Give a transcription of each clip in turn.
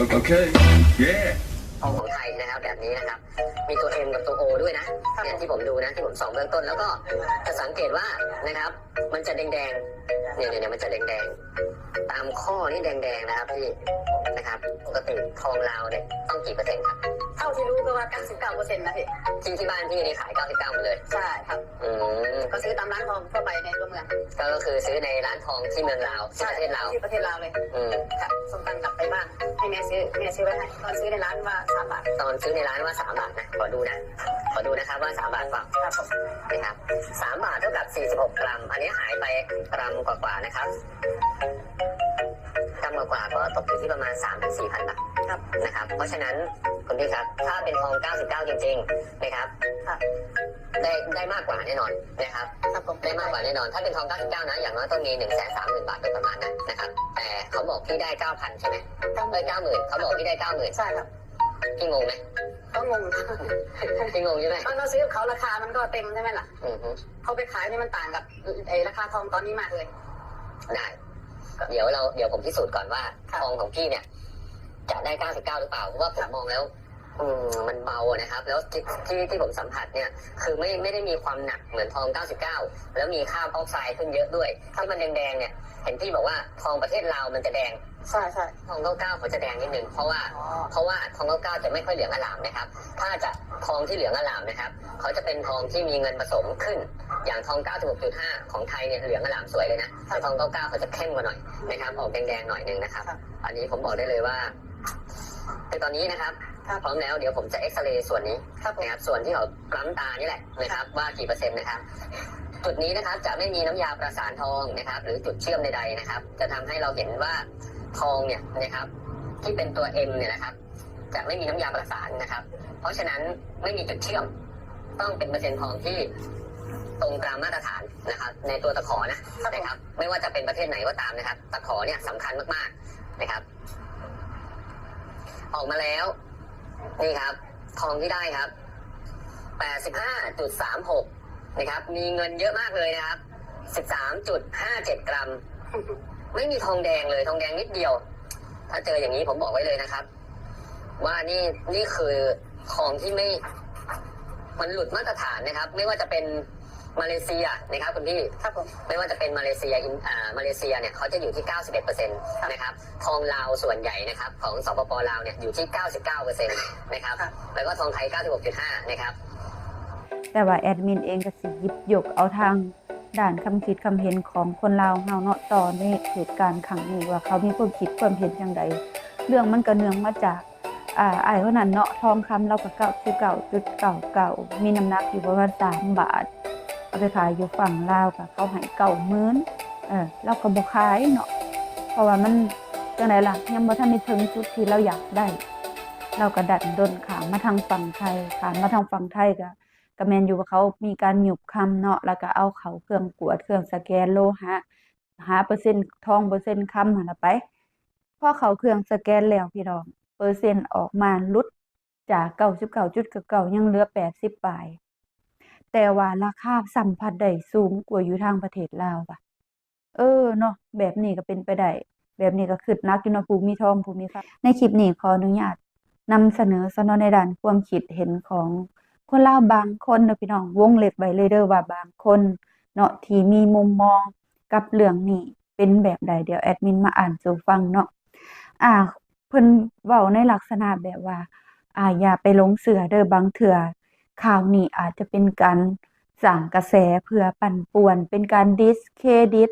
Okay. Yeah. ทองของไทยนะครับแบบนี้นะครับ มีตัว M กับตัว O ด้วยนะเนี่ยที่ผมดูนะที่ผมส่องเบื้องต้นแล้วก็จะสังเกตว่านะครับ มันจะแดงๆเนี่ยเนี่ยเนี่ยมันจะแดงๆตามข้อนี่แดงๆนะครับพี่นะครับปกติทองลาวเนี่ยต้องกี่เปอร์เซ็นต์ครับาที่รู้ก็ว่า 99เปอร์เซ็นต์นะพี่จริงที่บ้านพี่นี่ขาย 99หมดเลย ใช่ครับ อืมก็ซื้อตามร้านทองทั่วไปในตัวเมือง ก็คือซื้อในร้านทองที่เมืองลาวที่ประเทศลาว ที่ประเทศลาวเลยอืมครับส่งตังค์กลับไปบ้านให้แม่ซื้อแม่ซื้อไว้ให้ตอนซื้อในร้านว่าสามบาทตอนซื้อในร้านว่าสามบาทนะ ขอดูนะ ขอดูนะครับว่าสามบาทเปล่าครับผมนะครับสามบาทเท่ากับ 46 กรัม อันนี้หายไปกรัมกว่าๆนะครับกรัมกว่าๆก็ตกอยู่ที่ประมาณ3 4 0 0 0บาทครับนะครับ เพราะฉะนั้น คุณพี่ครับ ถ้าเป็นทอง 99 จริงๆนะครับครับได้ได้มากกว่าแน่นอนนะครับครับผมได้มากกว่าแน่นอน ถ้าเป็นทอง 99 นะ อย่างน้อยต้องมี1 3 0 0 0 0บาทโดยประมาณนั้นนะครับ แต่เขาบอกพี่ได้ 9,000 ใช่ไหมเอ้ย90,000เขาบอกพี่ได้90,000ใช่ครับพี่งงไหมก็งงพี่งงใช่ไหมตอนเราซื้อกับเขาราคามันก็เต็มใช่ไหมล่ะอือฮึเขาไปขายนี่มันต่างกับไอราคาทองตอนนี้มากเลย ได้ เดี๋ยวเราเดี๋ยวผมพิสูจน์ก่อนว่าครับทองของพี่เนี่ยจะได้ 99 หรือเปล่า เพราะว่าผมมองแล้ว อืมมันเบาอะนะครับ แล้วที่ที่ที่ผมสัมผัสเนี่ย คือไม่ไม่ได้มีความหนักเหมือนทอง 99 แล้วมีค่าออกไซด์ขึ้นเยอะด้วยที่มันแดงๆเนี่ยเห็นพี่บอกว่าทองประเทศลาวมันจะแดง ใช่ใช่ทอง 99เขาจะแดงนิดนึงเพราะว่าอ๋อเพราะว่าทอง 99 จะไม่ค่อยเหลืองอลามนะครับ ถ้าจะทองที่เหลืองอลามนะครับเขาจะเป็นทองที่มีเงินผสมขึ้น อย่างทอง 96.5 ของไทยเนี่ยเหลืองอลามสวยเลยนะแต่ทอง 99เขาจะเข้มกว่าหน่อยนะครับออกแดงๆหน่อยนึงนะครับครับอันนี้ผมบอกได้เลยว่าในตอนนี้นะครับ ถ้าพร้อมแล้วเดี๋ยวผมจะเอ็กซเรย์ส่วนนี้ครับผมนะครับส่วนที่เขากล้ำตานี่แหละนะครับ ว่ากี่เปอร์เซ็นต์นะครับจุดนี้นะครับจะไม่มีน้ำยาประสานทองนะครับ หรือจุดเชื่อมใดๆนะครับ จะทำให้เราเห็นว่าทองเนี่ยนะครับ ที่เป็นตัว M เนี่ยนะครับ จะไม่มีน้ำยาประสานนะครับ เพราะฉะนั้นไม่มีจุดเชื่อม ต้องเป็นเปอร์เซ็นต์ทองที่ตรงตามมาตรฐานนะครับ ในตัวตะขอนะนะครับ ไม่ว่าจะเป็นประเทศไหนก็ตามนะครับ ตะขอเนี่ยสำคัญมากๆนะครับ ออกมาแล้ว นี่ครับ ทองที่ได้ครับ85.36นะครับ มีเงินเยอะมากเลยนะครับ13.57กรัม ไม่มีทองแดงเลยทองแดงนิดเดียว ถ้าเจออย่างนี้ผมบอกไว้เลยนะครับ ว่านี่นี่คือทองที่ไม่ มันหลุดมาตรฐานนะครับ ไม่ว่าจะเป็น มาเลเซียนะครับคุณพี่ครับผมไม่ว่าจะเป็นมาเลเซียอินอ่ามาเลเซียเนี่ยเขาจะอยู่ที่ 91%นะครับทองลาวส่วนใหญ่นะครับของสปปลาวเนี่ยอยู่ที่ 99%นะครับครับ แล้วก็ทองไทย 96.5 นะครับ แต่ว่าแอดมินเองก็สิหยิบยกเอาทางด้านคำคิดคำเห็นของคนลาวเฮาเนาะต่อในเหตุการณ์ครั้งนี้ว่าเขามีความคิดความเห็นอย่างไรเรื่องมันก็เนื่องมาจากอ่าอ้ายคนนั้นเนาะทองคำเราก็เก้าสิบเก้าจุดเก้าเก้ามีน้ำหนักอยู่ประมาณสามบาท เอาไปขายอยู่ฝั่งลาวก็เขาให้เก้าหมื่นเออเราก็บ่ขายเนาะเพราะว่ามันจังไดล่ะยังบ่ทันได้ถึงจุดที่เราอยากได้ เราก็ดันดนขามมาทางฝั่งไทยขามมาทางฝั่งไทยก็ก็แมนอยู่ว่าเขามีการหยุบคำเนาะแล้วก็เอาเขาเครื่องกวดเครื่องสแกนโลหะหาเปอร์เซ็นต์ทองเปอร์เซ็นต์คำหั่นน่ะไปพอเขาเครื่องสแกนแล้วพี่น้องเปอร์เซ็นต์ออกมาลดจากเก้าสิบเก้าจุดเก่ายังเหลือแปดสิบปลาย แต่ว่าราคาสัมผัสได้สูงกว่าอยู่ทางประเทศลาวปะเออเนาะแบบนี้ก็เป็นไปได้แบบนี้ก็คือนักอยู่เนาะภูมิทองภูมิทรัพย์ในคลิปนี้ขออนุญาตนำเสนอสนอในด้านความคิดเห็นของคนลาวบางคนเนาะพี่น้องวงเล็บไว้เลยเด้อว่าบางคนเนาะที่มีมุมมองกับเรื่องนี้เป็นแบบใดเดี๋ยวแอดมินมาอ่านสู่ฟังเนาะอ่าเพิ่นเว้าในลักษณะแบบว่า อ่าอย่าไปลงเชื่อเด้อบางเทื่อ ข่าวนี้อาจจะเป็นการสร้างกระแสเพื่อปั่นป่วน เป็นการดิสเครดิต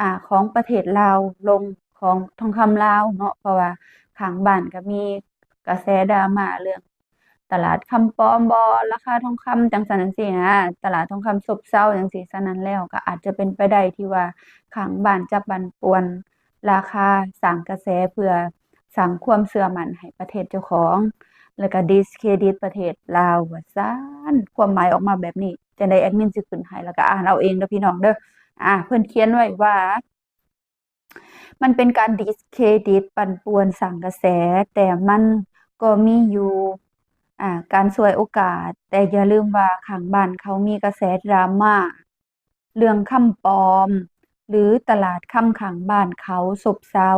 อ่าของประเทศลาวลงของทองคำลาวเนาะเพราะว่าข้างบ้านก็มีกระแสดราม่าเรื่อง ตลาดคำปลอมบ่ราคาทองคำจังซั่นจังซี่นะตลาดทองคำซบเซาจังซี่ฉะนั้นแล้วก็อาจจะเป็นไปได้ที่ว่าข้างบ้านจะปั่นป่วน ราคาสร้างกระแสเพื่อสร้างความเชื่อมันให้ประเทศเจ้าของ แล้วก็ดิสเครดิตประเทศลาวว่านความหมายออกมาแบบนี้จังได๋แอดมินสิขึ้นให้แล้วก็อ่านเอาเองเด้อพี่น้องเด้ออ่าเพิ่อนเขียนไว้ว่า มันเป็นการดิสเครดิตปั่นป่วนสร้างกระแส แต่มันก็มีอยู่อ่าการฉวยโอกาส แต่อย่าลืมว่าข้างบ้านเขามีกระแสดราม่าเรื่องคำปลอม หรือตลาดคำข้างบ้านเขาซบเซา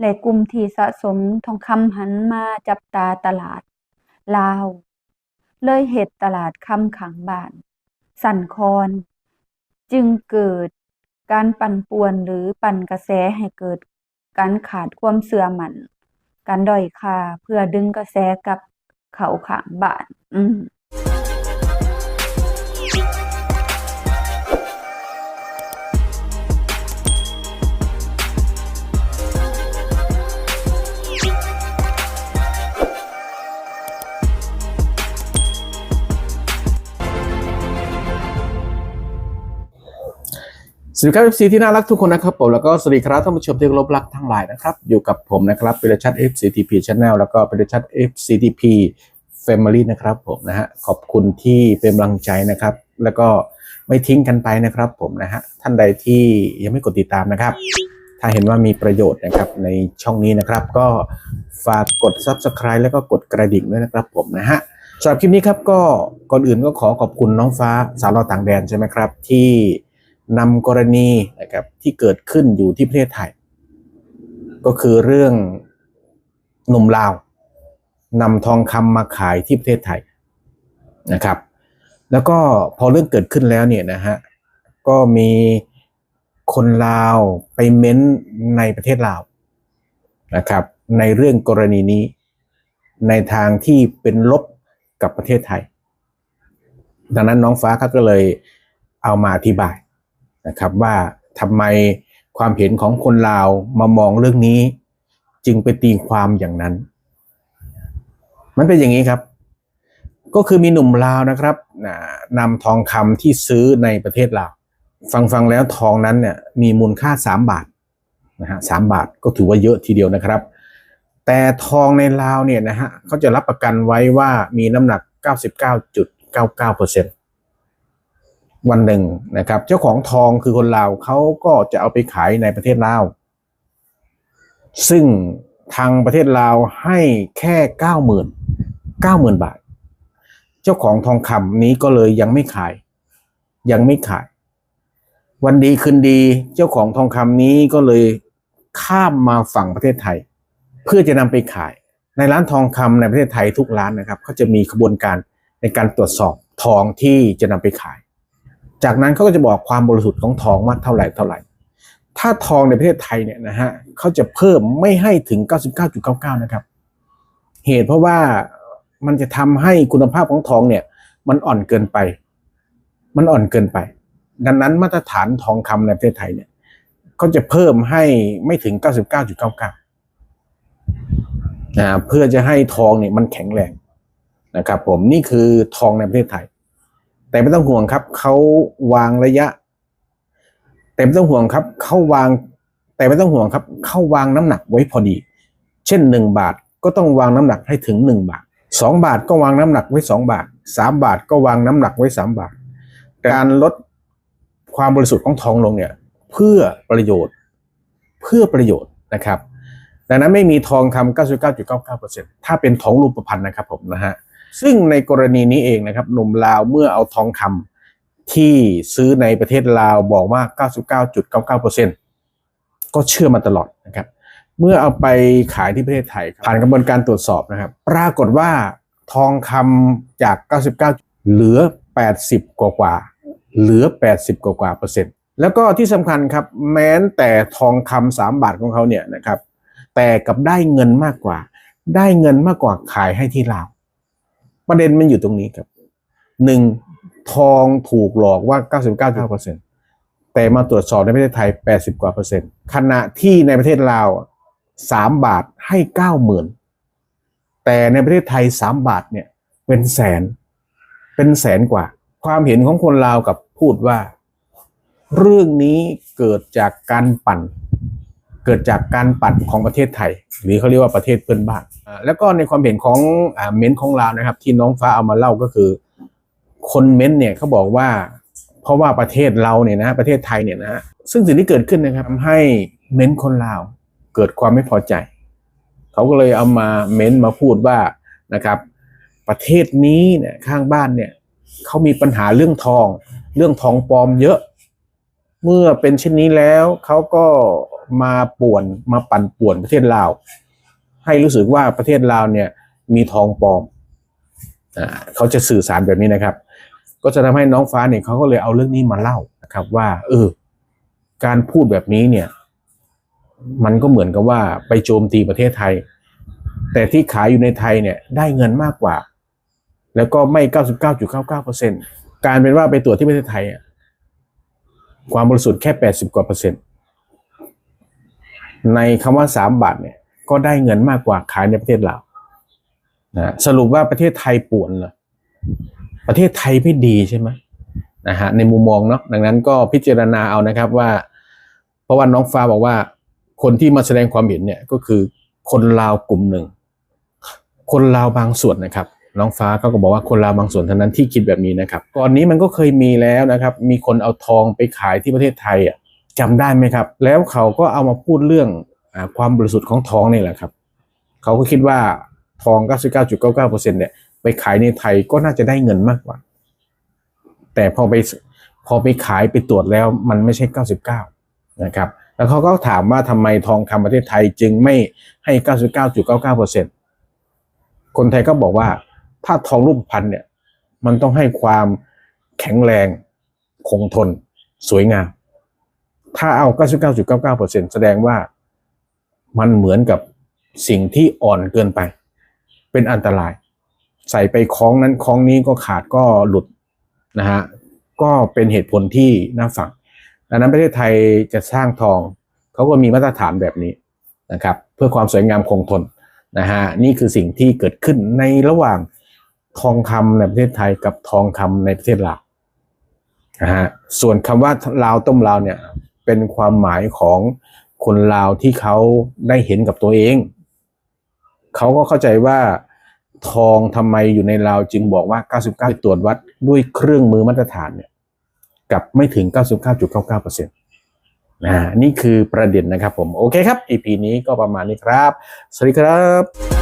และกลุ่มที่สะสมทองคำหันมาจับตาตลาด ลาว เลยเฮ็ดตลาดคำขังบาน สั่นคอน จึงเกิดการปั่นป่วนหรือปั่นกระแสให้เกิด การขาดความเชื่อมัน การด้อยค่าเพื่อดึงกระแสกับเขาข้างบาน อืม สวัสดีครับ FC ที่น่ารักทุกคนนะครับผมแล้วก็สวัสดีครับท่านผู้ชมที่รพรักทั้งหลายนะครับ อยู่กับผมนะครับเปิรชัด FCTP Channel แล้วก็เปิรชัด FCTP Family นะครับผมนะฮะขอบคุณที่เป็นกำลังใจนะครับ แล้วก็ไม่ทิ้งกันไปนะครับผมนะฮะท่านใดที่ยังไม่กดติดตามนะครับ ถ้าเห็นว่ามีประโยชน์นะครับในช่องนี้นะครับ ก็ฝากกด Subscribe แล้วก็กดกระดิ่งด้วยนะครับผมนะฮะสำหรับคลิปนี้ครับก็ก่อนอื่นก็ขอขอบคุณน้องฟ้าสาวเราต่างแดนใช่ไหมครับที่ นำกรณีนะครับที่เกิดขึ้นอยู่ที่ประเทศไทย ก็คือเรื่องหนุ่มลาวนำทองคำมาขายที่ประเทศไทยนะครับ แล้วก็พอเรื่องเกิดขึ้นแล้วเนี่ยนะฮะก็มีคนลาวไปเม้นในประเทศลาวนะครับ ในเรื่องกรณีนี้ ในทางที่เป็นลบกับประเทศไทย ดังนั้นน้องฟ้าเขาก็เลยเอามาอธิบาย นะครับว่าทำไมความเห็นของคนลาวมามองเรื่องนี้ จึงไปตีความอย่างนั้น มันเป็นอย่างนี้ครับ ก็คือมีหนุ่มลาวนะครับนำทองคำที่ซื้อในประเทศลาวฟังฟังแล้วทองนั้นเนี่ยมีมูลค่า 3 บาทนะฮะสามบาทก็ถือว่าเยอะทีเดียวนะครับ แต่ทองในลาวเนี่ยนะฮะเขาจะรับประกันไว้ว่ามีน้ำหนัก 99.99% วันหนึ่งนะครับ เจ้าของทองคือคนลาวเขาก็จะเอาไปขายในประเทศลาว ซึ่งทางประเทศลาวให้แค่เก้าหมื่นเก้าหมื่นบาท เจ้าของทองคำนี้ก็เลยยังไม่ขาย ยังไม่ขาย วันดีคืนดีเจ้าของทองคำนี้ก็เลยข้ามมาฝั่งประเทศไทย เพื่อจะนำไปขาย ในร้านทองคำในประเทศไทยทุกร้านนะครับเขาจะมีขบวนการในการตรวจสอบทองที่จะนำไปขาย จากนั้นเขาก็จะบอกความบริสุทธิ์ของทองว่าเท่าไหร่เท่าไหร่ ถ้าทองในประเทศไทยเนี่ยนะฮะเขาจะเพิ่มไม่ให้ถึง 99.99 นะครับ เหตุเพราะว่ามันจะทำให้คุณภาพของทองเนี่ย มันอ่อนเกินไป มันอ่อนเกินไป ดังนั้นมาตรฐานทองคำในประเทศไทยเนี่ยเขาจะเพิ่มให้ไม่ถึง 99.99นะเพื่อจะให้ทองเนี่ยมันแข็งแรงนะครับ ผมนี่คือทองในประเทศไทย แต่ไม่ต้องห่วงครับเขาวางระยะ แต่ไม่ต้องห่วงครับเขาวาง แต่ไม่ต้องห่วงครับเขาวางน้ำหนักไว้พอดี เช่นหนึ่งบาทก็ต้องวางน้ำหนักให้ถึงหนึ่งบาทสองบาทก็วางน้ำหนักไว้สองบาทสามบาทก็วางน้ำหนักไว้สามบาท การลดความบริสุทธิ์ของทองลงเนี่ยเพื่อประโยชน์ เพื่อประโยชน์นะครับ ดังนั้นไม่มีทองคำ99.99%ถ้าเป็นทองรูปพรรณนะครับผมนะฮะ ซึ่งในกรณีนี้เองนะครับหนุ่มลาวเมื่อเอาทองคำที่ซื้อในประเทศลาวบอกว่า 99.99%ก็เชื่อมาตลอดนะครับ เมื่อเอาไปขายที่ประเทศไทย ผ่านกระบวนการตรวจสอบนะครับ ปรากฏว่าทองคำจาก 99 เหลือ 80 กว่ากว่า เหลือ 80 กว่ากว่าเปอร์เซ็นต์ แล้วก็ที่สำคัญครับ แม้แต่ทองคำสามบาทของเขาเนี่ยนะครับ แต่กับได้เงินมากกว่า ได้เงินมากกว่าขายให้ที่ลาว ประเด็นมันอยู่ตรงนี้ครับหนึ่งทองถูกหลอกว่า 99.9%แต่มาตรวจสอบในประเทศไทย 80 กว่าเปอร์เซ็นต์ขณะที่ในประเทศลาว 3 บาทให้ 90,000 แต่ในประเทศไทย 3 บาทเนี่ยเป็นแสน เป็นแสนกว่า ความเห็นของคนลาวกับพูดว่า เรื่องนี้เกิดจากการปั่น เกิดจากการปั่นของประเทศไทย หรือเขาเรียกว่าประเทศเพื่อนบ้านแล้วก็ในความเห็นของอเม้นท์ของลานะครับ ที่น้องฟ้าเอามาเล่าก็คือ คนเม้นท์เนี่ยเขาบอกว่า เพราะว่าประเทศเราเนี่ยนะประเทศไทยเนี่ยนะซึ่งสิ่งที่เกิดขึ้นนะครับทำให้เม้นท์คนลาวเกิดความไม่พอใจ เขาก็เลยเอามาเม้นต์มาพูดว่านะครับ ประเทศนี้เนี่ยข้างบ้านเนี่ยเขามีปัญหาเรื่องทอง เรื่องทองปลอมเยอะ เมื่อเป็นเช่นนี้แล้วเขาก็มาป่วนมาปั่นป่วนประเทศลาว ให้รู้สึกว่าประเทศลาวเนี่ยมีทองปลอมอเขาจะสื่อสารแบบนี้นะครับ ก็จะทำให้น้องฟ้าเนี่ยเขาก็เลยเอาเรื่องนี้มาเล่านะครับ ว่า เออ การพูดแบบนี้เนี่ย มันก็เหมือนกับว่าไปโจมตีประเทศไทย แต่ที่ขายอยู่ในไทยเนี่ย ได้เงินมากกว่า แล้วก็ไม่ 99.99%การเป็นว่าไปตรวจที่ประเทศไทยอะ ความบริสุทธิ์แค่80กว่าเปอร์เซ็นต์ในคำว่า3บาทเนี่ย ก็ได้เงินมากกว่าขายในประเทศลาวนะสรุปว่าประเทศไทยป่วนเหรอประเทศไทยไม่ดีใช่ไหมนะฮะในมุมมองเนาะดังนั้นก็พิจารณาเอานะครับว่า เพราะว่าน้องฟ้าบอกว่า คนที่มาแสดงความเห็นเนี่ยก็คือคนลาวกลุ่มหนึ่ง คนลาวบางส่วนนะครับ น้องฟ้าเขาก็บอกว่าคนลาวบางส่วนเท่านั้นที่คิดแบบนี้นะครับ ก่อนนี้มันก็เคยมีแล้วนะครับ มีคนเอาทองไปขายที่ประเทศไทยอะจำได้ไหมครับ แล้วเขาก็เอามาพูดเรื่องอความบริสุทธิ์ของทองนี่แหละครับ เขาก็คิดว่าทอง 99.99%เนี่ยไปขายในไทยก็น่าจะได้เงินมากกว่า แต่พอไปพอไปขายไปตรวจแล้วมันไม่ใช่ 99 นะครับ แล้วเขาก็ถามว่าทำไมทองคำประเทศไทยจึงไม่ให้ 99.99%คนไทยก็บอกว่า ถ้าทองรูปพรรณเนี่ย มันต้องให้ความแข็งแรง คงทน สวยงาม ถ้าเอา 99.99%แสดงว่ามันเหมือนกับสิ่งที่อ่อนเกินไป เป็นอันตราย ใส่ไปคล้องนั้นคล้องนี้ก็ขาดก็หลุดนะฮะก็เป็นเหตุผลที่น่าฟังดังนั้นประเทศไทยจะสร้างทองเขาก็มีมาตรฐานแบบนี้นะครับ เพื่อความสวยงามคงทนนะฮะนี่คือสิ่งที่เกิดขึ้นในระหว่าง ทองคำในประเทศไทยกับทองคำในประเทศลาวนะฮะส่วนคำว่าลาวต้มลาวเนี่ยเป็นความหมายของคนลาวที่เขาได้เห็นกับตัวเอง เขาก็เข้าใจว่าทองทำไมอยู่ในลาวจึงบอกว่า 99 ตรวจวัดด้วยเครื่องมือมาตรฐานเนี่ยกับไม่ถึง 99.99%นะนี่คือประเด็นนะครับผม โอเคครับ EP นี้ก็ประมาณนี้ครับ สวัสดีครับ